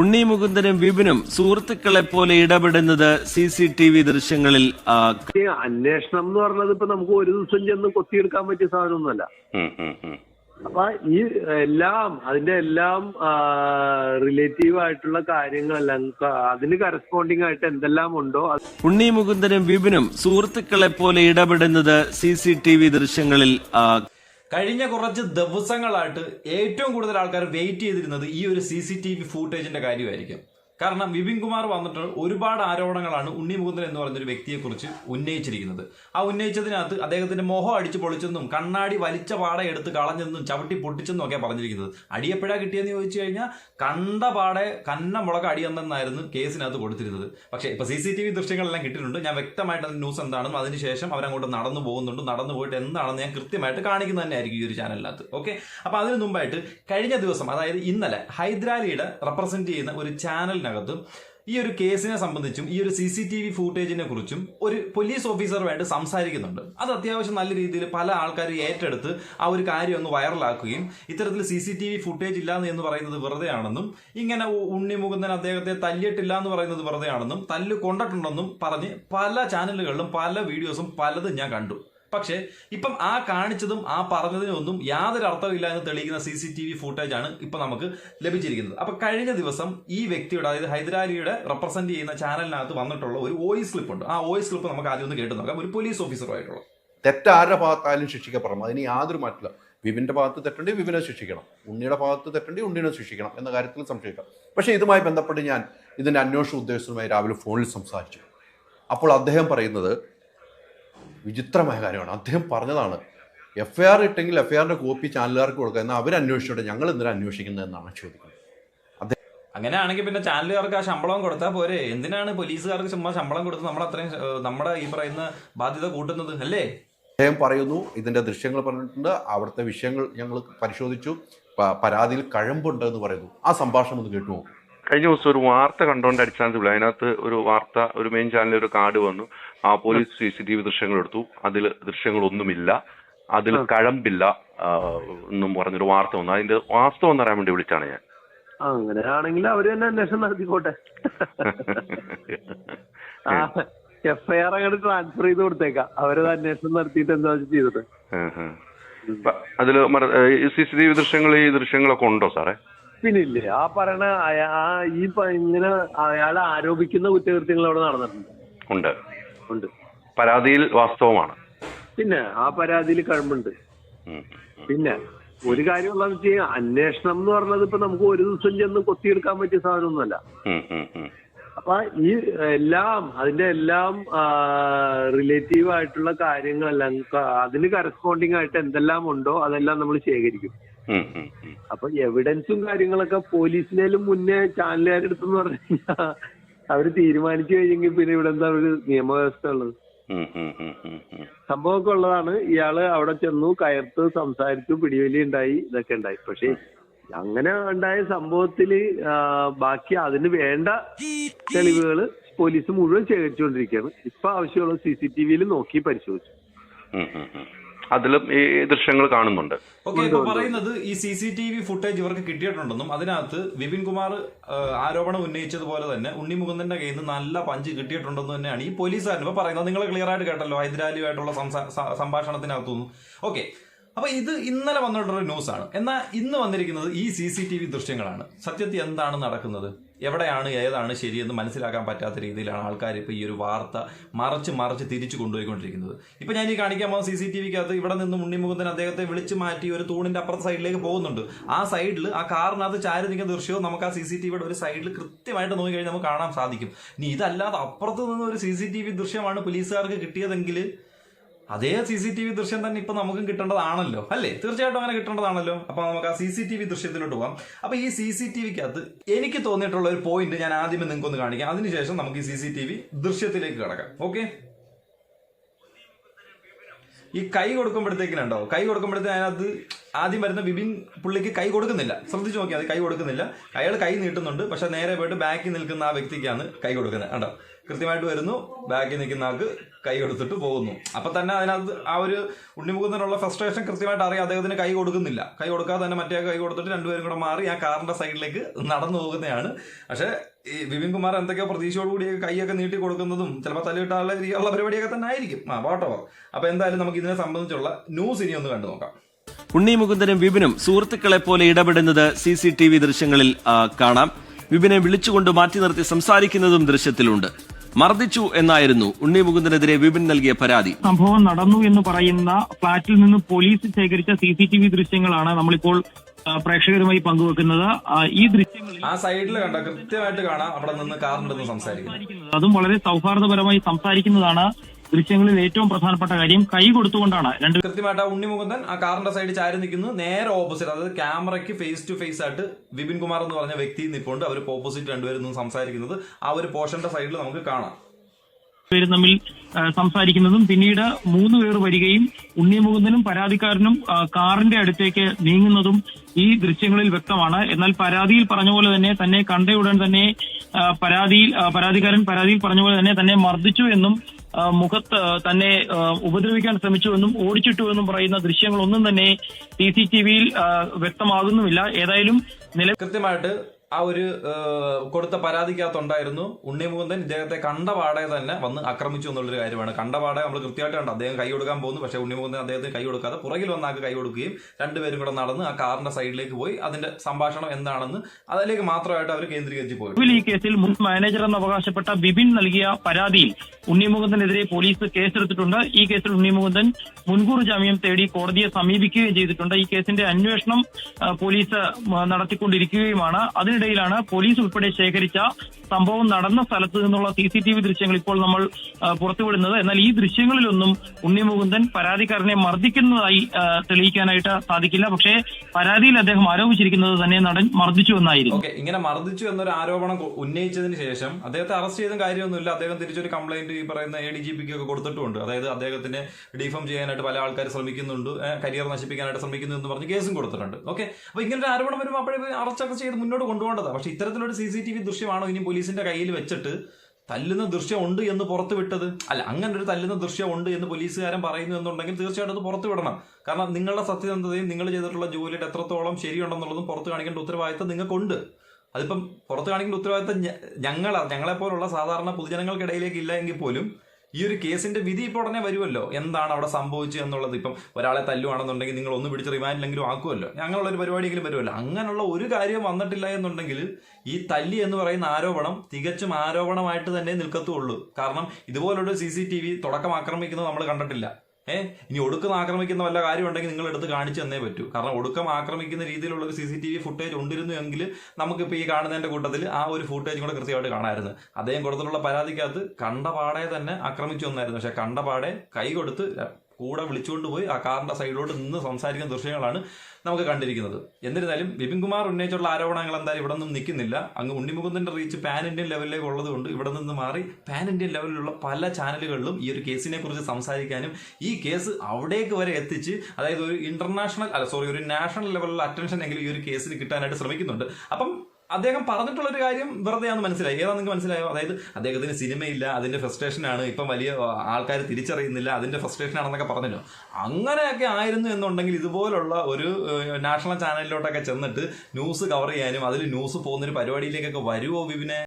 ഉണ്ണി മുകുന്ദനും വിപിനും സുഹൃത്തുക്കളെ പോലെ ഇടപെടുന്നത് സി സി ടി വി ദൃശ്യങ്ങളിൽ ആ, അന്വേഷണം എന്ന് പറഞ്ഞത് ഇപ്പൊ നമുക്ക് ഒരു ദിവസം ചെന്ന് കൊത്തിയെടുക്കാൻ പറ്റിയ സാധനമൊന്നുമല്ല. അപ്പൊ ഈ എല്ലാം അതിന്റെ എല്ലാം റിലേറ്റീവ് ആയിട്ടുള്ള കാര്യങ്ങളെല്ലാം അതിന് കറസ്പോണ്ടിങ് ആയിട്ട് എന്തെല്ലാം ഉണ്ടോ ഉണ്ണി മുകുന്ദനും വിപിനും സുഹൃത്തുക്കളെ പോലെ ഇടപെടുന്നത് സി സി ടി വി ദൃശ്യങ്ങളിൽ കഴിഞ്ഞ കുറച്ച് ദിവസങ്ങളായിട്ട് ഏറ്റവും കൂടുതൽ ആൾക്കാർ വെയിറ്റ് ചെയ്തിരുന്നത് ഈ ഒരു സി സി ടി വി ഫൂട്ടേജിന്റെ കാര്യമായിരിക്കും. കാരണം വിപിൻ കുമാർ വന്നിട്ട് ഒരുപാട് ആരോപണങ്ങളാണ് ഉണ്ണി മുകുന്ദൻ എന്ന് ഒരു വ്യക്തിയെക്കുറിച്ച് ഉന്നയിച്ചിരിക്കുന്നത്. ആ ഉന്നയിച്ചതിനകത്ത് അദ്ദേഹത്തിന്റെ മോഹം അടിച്ച് പൊളിച്ചെന്നും കണ്ണാടി വലിച്ച പാടെ എടുത്ത് കളഞ്ഞെന്നും ചവിട്ടി പൊട്ടിച്ചെന്നും ഒക്കെ പറഞ്ഞിരിക്കുന്നത്. അടിയപ്പോഴാ കിട്ടിയെന്ന് ചോദിച്ചു കഴിഞ്ഞാൽ കണ്ട പാടെ കന്ന മുളക് അടിയെന്നായിരുന്നു കേസിനകത്ത് കൊടുത്തിരുന്നത്. പക്ഷേ ഇപ്പോൾ സി സി ടി വി ദൃശ്യങ്ങളെല്ലാം കിട്ടിയിട്ടുണ്ട്. ഞാൻ വ്യക്തമായിട്ട് ന്യൂസ് എന്താണെന്നും അതിനുശേഷം അവരങ്ങോട്ട് നടന്നു പോകുന്നുണ്ട്. നടന്നു പോയിട്ട് എന്താണെന്ന് ഞാൻ കൃത്യമായിട്ട് കാണിക്കുന്നത് തന്നെയായിരിക്കും ഈ ഒരു ചാനലിനകത്ത്. ഓക്കെ? അപ്പോൾ അതിന് മുമ്പായിട്ട് കഴിഞ്ഞ ദിവസം അതായത് ഇന്നലെ ഹൈദരാലിയുടെ റെപ്രസെന്റ് ചെയ്യുന്ന ഒരു ചാനലിനകത്ത് ഈ ഒരു കേസിനെ സംബന്ധിച്ചും ഈ ഒരു സി സി ടി വി ഫൂട്ടേജിനെ കുറിച്ചും ഒരു പോലീസ് ഓഫീസറുമായിട്ട് സംസാരിക്കുന്നുണ്ട്. അത് അത്യാവശ്യം നല്ല രീതിയിൽ പല ആൾക്കാർ ഏറ്റെടുത്ത് ആ ഒരു കാര്യം ഒന്ന് വൈറലാക്കുകയും ഇത്തരത്തിൽ C C T V footage ഇല്ലാന്ന് എന്ന് പറയുന്നത് വെറുതെ ആണെന്നും ഇങ്ങനെ ഉണ്ണിമുകുന്ദൻ അദ്ദേഹത്തെ തല്ലിയിട്ടില്ല എന്ന് പറയുന്നത് വെറുതെയാണെന്നും തല്ല് കൊണ്ടിട്ടുണ്ടെന്നും പറഞ്ഞ് പല ചാനലുകളിലും പല വീഡിയോസും പലതും ഞാൻ കണ്ടു. പക്ഷേ ഇപ്പം ആ കാണിച്ചതും ആ പറഞ്ഞതിനും ഒന്നും യാതൊരു അർത്ഥമില്ല എന്ന് തെളിയിക്കുന്ന C C T V footage ആണ് ഇപ്പൊ നമുക്ക് ലഭിച്ചിരിക്കുന്നത്. അപ്പൊ കഴിഞ്ഞ ദിവസം ഈ വ്യക്തിയുടെ അതായത് ഹൈദരാലിയുടെ റെപ്രസെന്റ് ചെയ്യുന്ന ചാനലിനകത്ത് വന്നിട്ടുള്ള ഒരു വോയിസ് ക്ലിപ്പ് ഉണ്ട്. ആ വോയിസ് ക്ലിപ്പ് നമുക്ക് ആദ്യം ഒന്ന് കേട്ട് നോക്കാം. ഒരു പോലീസ് ഓഫീസറുമായിട്ടുള്ള തെറ്റാരുടെ ഭാഗത്തായാലും ശിക്ഷിക്കപ്പെടണം. അതിന് യാതൊരു മാറ്റില്ല. വിപിന്റെ ഭാഗത്ത് തെറ്റുണ്ടെങ്കിൽ വിപിനെ ശിക്ഷിക്കണം. ഉണ്ണിയുടെ ഭാഗത്ത് തെറ്റുണ്ടെങ്കിൽ ഉണ്ണിനെ ശിക്ഷിക്കണം എന്ന കാര്യത്തിൽ സംശയിക്കാം പക്ഷേ ഇതുമായി ബന്ധപ്പെട്ട് ഞാൻ ഇതിന്റെ അന്വേഷണ ഉദ്യോഗസ്ഥരുമായി രാവിലെ ഫോണിൽ സംസാരിച്ചു. അപ്പോൾ അദ്ദേഹം പറയുന്നത് വിചിത്രമായ കാര്യമാണ്. അദ്ദേഹം പറഞ്ഞതാണ് എഫ് ഐ ആർ ഇട്ടെങ്കിൽ എഫ് ഐ ആറിന്റെ കോപ്പി ചാനലുകാർക്ക് കൊടുക്കുക എന്നാൽ അവർ അന്വേഷിച്ചോട്ടെ ഞങ്ങൾ എന്തിനാണ് അന്വേഷിക്കുന്നത് എന്നാണ് ചോദിക്കുന്നത്. അങ്ങനെയാണെങ്കിൽ പിന്നെ ചാനലുകാർക്ക് ആ ശമ്പളം കൊടുത്താൽ പോരെ. എന്തിനാണ് പോലീസുകാർക്ക് ചുമ്മാ ശമ്പളം കൊടുത്ത് നമ്മൾ അത്രയും നമ്മുടെ ഈ പറയുന്ന ബാധ്യത കൂട്ടുന്നത് അല്ലേ? അദ്ദേഹം പറയുന്നു ഇതിന്റെ ദൃശ്യങ്ങൾ പറഞ്ഞിട്ടുണ്ട് അവിടുത്തെ വിഷയങ്ങൾ ഞങ്ങൾ പരിശോധിച്ചു പരാതിയിൽ കഴമ്പുണ്ട് എന്ന് പറയുന്നു. ആ സംഭാഷണം ഒന്ന് കേട്ടു നോക്കൂ. കഴിഞ്ഞ ദിവസം ഒരു വാർത്ത കണ്ടോണ്ട് അടിസ്ഥാനത്തിൽ അതിനകത്ത് ഒരു വാർത്ത ഒരു മെയിൻ ചാനലിൽ ഒരു കാർഡ് വന്നു. ആ police C C T V ദൃശ്യങ്ങൾ എടുത്തു അതിൽ ദൃശ്യങ്ങളൊന്നുമില്ല. അതിൽ കഴമ്പില്ല എന്നും പറഞ്ഞൊരു വാർത്ത വന്നു. അതിന്റെ വാസ്തവം എന്ന് പറയാൻ വേണ്ടി വിളിച്ചാണ് ഞാൻ. അങ്ങനെയാണെങ്കിൽ അവർ തന്നെ അന്വേഷണം നടത്തിക്കോട്ടെ. ആ എഫ് ഐ ആർ അങ്ങോട്ട് ട്രാൻസ്ഫർ ചെയ്ത് കൊടുത്തേക്കാം. അവരത് അന്വേഷണം നടത്തിയിട്ട് എന്താ ചെയ്തത്? അതിൽ സി സി ടി വി ദൃശ്യങ്ങൾ ഈ ദൃശ്യങ്ങളൊക്കെ ഉണ്ടോ സാറേ? പിന്നില്ലേ ആ പറയണ ആ ഈ ഇങ്ങനെ അയാൾ ആരോപിക്കുന്ന കുറ്റകൃത്യങ്ങൾ അവിടെ നടന്നിട്ടുണ്ട്. ഉണ്ട്. ഉണ്ട്. പരാതിയിൽ വാസ്തവമാണ്. പിന്നെ ആ പരാതിയിൽ കഴമ്പുണ്ട്. പിന്നെ ഒരു കാര്യം എന്താന്ന് വെച്ച് കഴിഞ്ഞാൽ അന്വേഷണം എന്ന് പറഞ്ഞത് ഇപ്പൊ നമുക്ക് ഒരു ദിവസം ചെന്ന് കൊത്തിയെടുക്കാൻ പറ്റിയ സാധനമൊന്നുമല്ല. അപ്പൊ ഈ എല്ലാം അതിന്റെ എല്ലാം റിലേറ്റീവ് ആയിട്ടുള്ള കാര്യങ്ങളെല്ലാം അതിന് കറസ്പോണ്ടിങ് ആയിട്ട് എന്തെല്ലാം ഉണ്ടോ അതെല്ലാം നമ്മൾ ശേഖരിക്കും. അപ്പൊ എവിഡൻസും കാര്യങ്ങളൊക്കെ പോലീസിനേലും മുന്നേ ചാനലുകാരുടെ ചാനലുകാരെടുത്തെന്ന് പറഞ്ഞു കഴിഞ്ഞാൽ അവർ തീരുമാനിച്ചു കഴിഞ്ഞെങ്കിൽ പിന്നെ ഇവിടെ എന്താ ഒരു നിയമവ്യവസ്ഥ ഉള്ളത്. സംഭവമൊക്കെ ഉള്ളതാണ്. ഇയാൾ അവിടെ ചെന്നു കയർത്ത് സംസാരിച്ചു പിടിവലി ഉണ്ടായി ഇതൊക്കെ ഉണ്ടായി. പക്ഷെ അങ്ങനെ ഉണ്ടായ സംഭവത്തിൽ ബാക്കി അതിന് വേണ്ട തെളിവുകൾ പോലീസ് മുഴുവൻ ശേഖരിച്ചുകൊണ്ടിരിക്കുകയാണ്. ഇപ്പൊ ആവശ്യമുള്ള സി സി ടി വിയിൽ നോക്കി പരിശോധിച്ചു. അതിലും ഈ ദൃശ്യങ്ങൾ കാണുന്നുണ്ട്. ഓക്കെ ഇപ്പൊ പറയുന്നത് ഈ C C T V footage ഇവർക്ക് കിട്ടിയിട്ടുണ്ടെന്നും അതിനകത്ത് വിപിൻ കുമാർ ആരോപണം ഉന്നയിച്ചതുപോലെ തന്നെ ഉണ്ണി മുകുന്ദന്റെ കയ്യിൽ നിന്ന് നല്ല പഞ്ച് കിട്ടിയിട്ടുണ്ടെന്ന് തന്നെയാണ് ഈ പോലീസുകാരൻ ഇപ്പൊ പറയുന്നത്. നിങ്ങൾ ക്ലിയർ ആയിട്ട് കേട്ടല്ലോ ഹൈദരാലിയുമായിട്ടുള്ള സംഭാഷണത്തിനകത്തുനിന്ന് ഓക്കെ. അപ്പൊ ഇത് ഇന്നലെ വന്നിട്ടുള്ള ന്യൂസ് ആണ് എന്നാൽ ഇന്ന് വന്നിരിക്കുന്നത് ഈ സി സി ടി വി ദൃശ്യങ്ങളാണ്. സത്യത്തിൽ എന്താണ് നടക്കുന്നത്? എവിടെയാണ് ഏതാണ് ശരിയെന്ന് മനസ്സിലാക്കാൻ പറ്റാത്ത രീതിയിലാണ് ആൾക്കാർ ഇപ്പോൾ ഈ ഒരു വാർത്ത മറച്ച് മറച്ച് തിരിച്ചു കൊണ്ടുപോയിക്കൊണ്ടിരിക്കുന്നത്. ഇപ്പോൾ ഞാൻ ഈ കാണിക്കാൻ പോകുന്ന സി സി ടി വിക്കകത്ത് ഇവിടെ നിന്ന് ഉണ്ണിമുകുന്ദൻ അദ്ദേഹത്തെ വിളിച്ച് മാറ്റി ഒരു തൂണിന്റെ അപ്പുറത്തെ സൈഡിലേക്ക് പോകുന്നുണ്ട്. ആ സൈഡിൽ ആ കാറിനകത്ത് ചാരി നിൽക്കുന്ന ദൃശ്യവും നമുക്ക് ആ സി സി ടി വിയുടെ ഒരു സൈഡിൽ കൃത്യമായിട്ട് നോക്കിക്കഴിഞ്ഞാൽ നമുക്ക് കാണാൻ സാധിക്കും. ഇനി ഇതല്ലാതെ അപ്പുറത്ത് നിന്ന് ഒരു സി സി ടി വി ദൃശ്യമാണ് പോലീസുകാർക്ക് കിട്ടിയതെങ്കിൽ അതേ സി സി ടി വി ദൃശ്യം തന്നെ ഇപ്പൊ നമുക്കും കിട്ടേണ്ടതാണല്ലോ. അല്ലേ? തീർച്ചയായിട്ടും അങ്ങനെ കിട്ടേണ്ടതാണല്ലോ. അപ്പൊ നമുക്ക് ആ സി സി ടി വി ദൃശ്യത്തിലോട്ട് പോകാം. അപ്പൊ ഈ സി സി ടി വിക്കകത്ത് എനിക്ക് തോന്നിയിട്ടുള്ള ഒരു പോയിന്റ് ഞാൻ ആദ്യമേ നിങ്ങൾക്ക് ഒന്ന് കാണിക്കാം. അതിനുശേഷം നമുക്ക് ഈ സി സി ടി വി ദൃശ്യത്തിലേക്ക് കിടക്കാം. ഓക്കെ ഈ കൈ കൊടുക്കുമ്പോഴത്തേക്കിനുണ്ടോ? കൈ കൊടുക്കുമ്പോഴത്തേക്ക് അതിനകത്ത് ആദ്യം വരുന്ന വിപിൻ പുള്ളിക്ക് കൈ കൊടുക്കുന്നില്ല. ശ്രദ്ധിച്ചു നോക്കിയാൽ കൈ കൊടുക്കുന്നില്ല. അയാൾ കൈ നീട്ടുന്നുണ്ട് പക്ഷെ നേരെ പോയിട്ട് ബാക്കിൽ നിൽക്കുന്ന ആ വ്യക്തിക്കാണ് കൈ കൊടുക്കുന്നത്. കണ്ടോ? കൃത്യമായിട്ട് വരുന്നു ബാക്കിൽ നിൽക്കുന്ന ആൾക്ക് കൈ കൊടുത്തിട്ട് പോകുന്നു. അപ്പൊ തന്നെ അതിനകത്ത് ആ ഒരു ഉണ്ണിമുഖത്തിനുള്ള ഫ്രസ്ട്രേഷൻ കൃത്യമായിട്ട് അറിയാം. അദ്ദേഹത്തിന് കൈ കൊടുക്കുന്നില്ല. കൈ കൊടുക്കാതെ തന്നെ മറ്റേ കൈ കൊടുത്തിട്ട് രണ്ടുപേരും കൂടെ മാറി ആ കാറിന്റെ സൈഡിലേക്ക് നടന്നു പോകുന്നതാണ്. പക്ഷേ ഈ വിപിൻ കുമാർ എന്തൊക്കെയോ പ്രതീക്ഷയോടുകൂടി കൈയൊക്കെ നീട്ടി കൊടുക്കുന്നതും ചിലപ്പോൾ തലയിട്ടാനുള്ള രീതിയിലുള്ള പരിപാടിയൊക്കെ തന്നെ ആയിരിക്കും. ആ പാട്ടോ അപ്പൊ എന്തായാലും നമുക്ക് ഇതിനെ സംബന്ധിച്ചുള്ള ന്യൂസ് ഇനി ഒന്ന് കണ്ടു നോക്കാം ഉണ്ണി മുകുന്ദനും വിപിനും സുഹൃത്തുക്കളെ പോലെ ഇടപെടുന്നത് സി സി ടി വി ദൃശ്യങ്ങളിൽ കാണാം. വിപിനെ വിളിച്ചുകൊണ്ട് മാറ്റി നിർത്തി സംസാരിക്കുന്നതും ദൃശ്യത്തിലുണ്ട്. മർദ്ദിച്ചു എന്നായിരുന്നു ഉണ്ണി മുകുന്ദനെതിരെ വിപിൻ നൽകിയ പരാതി. സംഭവം നടന്നു എന്ന് പറയുന്ന ഫ്ളാറ്റിൽ നിന്ന് പോലീസ് ശേഖരിച്ച സി സി ടി വി ദൃശ്യങ്ങളാണ് നമ്മളിപ്പോൾ പ്രേക്ഷകരുമായി പങ്കുവെക്കുന്നത്. ഈ ദൃശ്യങ്ങളിൽ ആ സൈഡിൽ കണ്ട? കൃത്യമായിട്ട് കാണാം. അവിടെ നിന്ന് കാറിന്റെ സംസാരിക്കുന്നത് സംസാരിക്കുന്നത്. അതും വളരെ സൗഹാർദ്ദപരമായി സംസാരിക്കുന്നതാണ് ദൃശ്യങ്ങളിൽ ഏറ്റവും പ്രധാനപ്പെട്ട കാര്യം കൈ കൊടുത്തുകൊണ്ടാണ്. രണ്ട് കൃത്യമായിട്ട് ആ ഉണ്ണിമുകുന്ദൻ ആ കാറിന്റെ സൈഡിൽ ചാരി നിൽക്കുന്നു. നേരെ ഓപ്പോസിറ്റ് അതായത് ക്യാമറയ്ക്ക് ഫേസ് ടു ഫേസ് ആയിട്ട് വിപിൻ കുമാർ എന്ന് പറഞ്ഞ വ്യക്തി നിൽപ്പുണ്ട് അവർ ഓപ്പോസിറ്റ് രണ്ടുപേരും നിന്ന് സംസാരിക്കുന്നത്. ആ ഒരു പോർഷന്റെ സൈഡിൽ നമുക്ക് കാണാം. പേരും തമ്മിൽ സംസാരിക്കുന്നതും പിന്നീട് മൂന്ന് പേർ വരികയും ഉണ്ണിമുകുന്ദനും പരാതിക്കാരനും കാറിന്റെ അടുത്തേക്ക് നീങ്ങുന്നതും ഈ ദൃശ്യങ്ങളിൽ വ്യക്തമാണ്. എന്നാൽ പരാതിയിൽ പറഞ്ഞ പോലെ തന്നെ തന്നെ കണ്ടയുടൻ തന്നെ പരാതിയിൽ പരാതിക്കാരൻ പരാതിയിൽ പറഞ്ഞ പോലെ തന്നെ തന്നെ മർദ്ദിച്ചു എന്നും മുഖത്ത് തന്നെ ഉപദ്രവിക്കാൻ ശ്രമിച്ചുവെന്നും ഓടിച്ചിട്ടുവെന്നും പറയുന്ന ദൃശ്യങ്ങളൊന്നും തന്നെ സി സി ടി വിയിൽ വ്യക്തമാകുന്നുമില്ല. ഏതായാലും നില കൃത്യമായിട്ട് ആ ഒരു കൊടുത്ത പരാതിക്കകത്തുണ്ടായിരുന്നു. ഉണ്ണിമുകുന്ദൻ ഇദ്ദേഹത്തെ കണ്ടപാടെ തന്നെ വന്ന് ആക്രമിച്ചു എന്നുള്ളൊരു കാര്യമാണ്. കണ്ടപാടെ നമ്മൾ കൃത്യമായിട്ട് കണ്ട. അദ്ദേഹം കൈ കൊടുക്കാൻ പോകുന്നു. പക്ഷേ ഉണ്ണിമുകുന്ദൻ അദ്ദേഹത്തിന് കൈ കൊടുക്കാതെ പുറകിൽ വന്ന് കൈ കൊടുക്കുകയും രണ്ടുപേരും കൂടെ നടന്ന് ആ കാറിന്റെ സൈഡിലേക്ക് പോയി. അതിന്റെ സംഭാഷണം എന്താണെന്ന് അതിലേക്ക് മാത്രമായിട്ട് അവർ കേന്ദ്രീകരിച്ച് പോയി. ഈ കേസിൽ മുൻ മാനേജർ എന്ന് അവകാശപ്പെട്ട ബിബിൻ നൽകിയ പരാതിയിൽ ഉണ്ണിമുകുന്ദനെതിരെ പോലീസ് കേസെടുത്തിട്ടുണ്ട്. ഈ കേസിൽ ഉണ്ണിമുകുന്ദൻ മുൻകൂർ ജാമ്യം തേടി കോടതിയെ സമീപിക്കുകയും ചെയ്തിട്ടുണ്ട്. ഈ കേസിന്റെ അന്വേഷണം പോലീസ് നടത്തിക്കൊണ്ടിരിക്കുകയുമാണ്. നടത്തിക്കൊണ്ടിരിക്കുകയുമാണ് അതിനിടയിലാണ് പോലീസ് ഉൾപ്പെടെ ശേഖരിച്ച സംഭവം നടന്ന സ്ഥലത്ത് നിന്നുള്ള സി സി ടി വി ദൃശ്യങ്ങൾ ഇപ്പോൾ നമ്മൾ പുറത്തുവിടുന്നത്. എന്നാൽ ഈ ദൃശ്യങ്ങളിലൊന്നും ഉണ്ണിമുകുന്ദൻ പരാതിക്കാരനെ മർദ്ദിക്കുന്നതായി തെളിയിക്കാനായിട്ട് സാധിക്കില്ല. പക്ഷേ പരാതിയിൽ അദ്ദേഹം ആരോപിച്ചിരിക്കുന്നത് തന്നെ നടൻ മർദ്ദിച്ചു എന്നായിരുന്നു. ഇങ്ങനെ മർദ്ദിച്ചു എന്നൊരു ആരോപണം ഉന്നയിച്ചതിന് ശേഷം അദ്ദേഹത്തെ അറസ്റ്റ് ചെയ്ത കാര്യമൊന്നുമില്ല. അദ്ദേഹം തിരിച്ചൊരു കംപ്ലൈന്റ് ഈ പറയുന്ന എ ഡി ജി പിക്ക് ഒക്കെ കൊടുത്തിട്ടുണ്ട് അതായത് അദ്ദേഹത്തിന്റെ ഡിഫോം ചെയ്യാനായിട്ട് പല ആൾക്കാർ ശ്രമിക്കുന്നുണ്ട്. കരിയർ നശിപ്പിക്കാനായിട്ട് ശ്രമിക്കുന്നു എന്ന് പറഞ്ഞ് കേസും കൊടുത്തിട്ടുണ്ട്. ഓക്കെ അപ്പൊ ഇങ്ങനെ ഒരു ആരോപണം വരുമ്പോൾ അപ്പോഴേ അറസ്റ്റൊക്കെ ചെയ്ത് മുന്നോട്ട് കൊണ്ടുപോകേണ്ടതാണ്. പക്ഷെ ഇത്തരത്തിലൊരു സി സി ടി വി ദൃശ്യമാണോ ഇനി പോലീസിന്റെ കയ്യിൽ വെച്ചിട്ട് തല്ലുന്ന ദൃശ്യം ഉണ്ട് എന്ന് പുറത്തു വിട്ടത് അല്ല അങ്ങനെ ഒരു തല്ലുന്ന ദൃശ്യം ഉണ്ട് എന്ന് പോലീസുകാരൻ പറയുന്നു എന്നുണ്ടെങ്കിൽ തീർച്ചയായിട്ടും അത് പുറത്തു വിടണം കാരണം നിങ്ങളുടെ സത്യസന്ധതയും നിങ്ങൾ ചെയ്തിട്ടുള്ള ജോലിയുടെ എത്രത്തോളം ശരിയുണ്ടെന്നുള്ളതും പുറത്ത് കാണിക്കേണ്ട ഉത്തരവാദിത്തം നിങ്ങൾക്കുണ്ട്. അതിപ്പം പുറത്ത് കാണിക്കേണ്ട ഉത്തരവാദിത്തം ഞങ്ങളെ ഞങ്ങളെപ്പോലുള്ള സാധാരണ പൊതുജനങ്ങൾക്കിടയിലേക്ക് ഇല്ല എങ്കിൽ പോലും ഈ ഒരു കേസിന്റെ വിധി ഇപ്പോൾ ഉടനെ വരുമല്ലോ. എന്താണ് അവിടെ സംഭവിച്ചത് എന്നുള്ളത് ഇപ്പം ഒരാളെ തല്ലുവാണെന്നുണ്ടെങ്കിൽ നിങ്ങൾ ഒന്ന് പിടിച്ച് റിമാൻഡിലെങ്കിലും ആക്കുമല്ലോ. അങ്ങനെയുള്ള ഒരു പരിപാടിയെങ്കിലും വരുമല്ലോ. അങ്ങനെയുള്ള ഒരു കാര്യം വന്നിട്ടില്ല എന്നുണ്ടെങ്കിൽ ഈ തല്ലി എന്ന് പറയുന്ന ആരോപണം തികച്ചും ആരോപണമായിട്ട് തന്നെ നിൽക്കത്തുള്ളൂ. കാരണം ഇതുപോലൊരു സി സി ടി വി തുടക്കം ആക്രമിക്കുന്നത് നമ്മൾ കണ്ടിട്ടില്ല. ഏ? ഇനി ഒടുക്കം ആക്രമിക്കുന്ന വല്ല കാര്യം ഉണ്ടെങ്കിൽ നിങ്ങൾ എടുത്ത് കാണിച്ചു തന്നേ പറ്റൂ. കാരണം ഒടുക്കം ആക്രമിക്കുന്ന രീതിയിലുള്ള ഒരു C C T V footage ഉണ്ടിരുന്നു എങ്കിൽ നമുക്കിപ്പോൾ ഈ കാണുന്നതിന്റെ കൂട്ടത്തിൽ ആ ഒരു ഫുട്ടേജ് കൂടെ കൃത്യമായിട്ട് കാണാമായിരുന്നു അദ്ദേഹം കൊടുത്തിട്ടുള്ള പരാതിക്കകത്ത് കണ്ടപാടെ തന്നെ ആക്രമിച്ചു വന്നായിരുന്നു പക്ഷെ കണ്ടപാടെ കൈ കൊടുത്ത് കൂടെ വിളിച്ചുകൊണ്ട് പോയി ആ കാറിന്റെ സൈഡിലോട്ട് നിന്ന് സംസാരിക്കുന്ന ദൃശ്യങ്ങളാണ് നമുക്ക് കണ്ടിരിക്കുന്നത്. എന്നിരുന്നാലും വിപിൻ കുമാർ ഉന്നയിച്ചുള്ള ആരോപണങ്ങൾ എന്തായാലും ഇവിടെ നിന്നും നിൽക്കുന്നില്ല. അങ്ങ് ഉണ്ണിമുകുന്ദന്റെ റീച്ച് പാൻ ഇന്ത്യൻ ലെവലിലേക്ക് ഉള്ളതുകൊണ്ട് ഇവിടെ നിന്ന് മാറി പാൻ ഇന്ത്യൻ ലെവലിലുള്ള പല ചാനലുകളിലും ഈ ഒരു കേസിനെ കുറിച്ച് സംസാരിക്കാനും ഈ കേസ് അവിടേക്ക് വരെ എത്തിച്ച് അതായത് ഒരു ഇന്റർനാഷണൽ അല്ല സോറി ഒരു നാഷണൽ ലെവലിലുള്ള അറ്റൻഷൻ എങ്കിലും ഈ ഒരു കേസിന് കിട്ടാനായിട്ട് ശ്രമിക്കുന്നുണ്ട്. അപ്പം അദ്ദേഹം പറഞ്ഞിട്ടുള്ള ഒരു കാര്യം വെറുതെ ആണെന്ന് മനസ്സിലായി. ഏതാ നിങ്ങൾക്ക് മനസ്സിലായോ? അതായത് അദ്ദേഹത്തിന് സിനിമയില്ല അതിന്റെ ഫ്രസ്ട്രേഷൻ ആണ്. ഇപ്പം വലിയ ആൾക്കാർ തിരിച്ചറിയുന്നില്ല അതിന്റെ ഫ്രസ്ട്രേഷൻ ആണെന്നൊക്കെ പറഞ്ഞല്ലോ. അങ്ങനെയൊക്കെ ആയിരുന്നു എന്നുണ്ടെങ്കിൽ ഇതുപോലുള്ള ഒരു നാഷണൽ ചാനലിലോട്ടൊക്കെ ചെന്നിട്ട് ന്യൂസ് കവർ ചെയ്യാനും അതിൽ ന്യൂസ് പോകുന്ന ഒരു പരിപാടിയിലേക്കൊക്കെ വരുമോ വിപിനെ?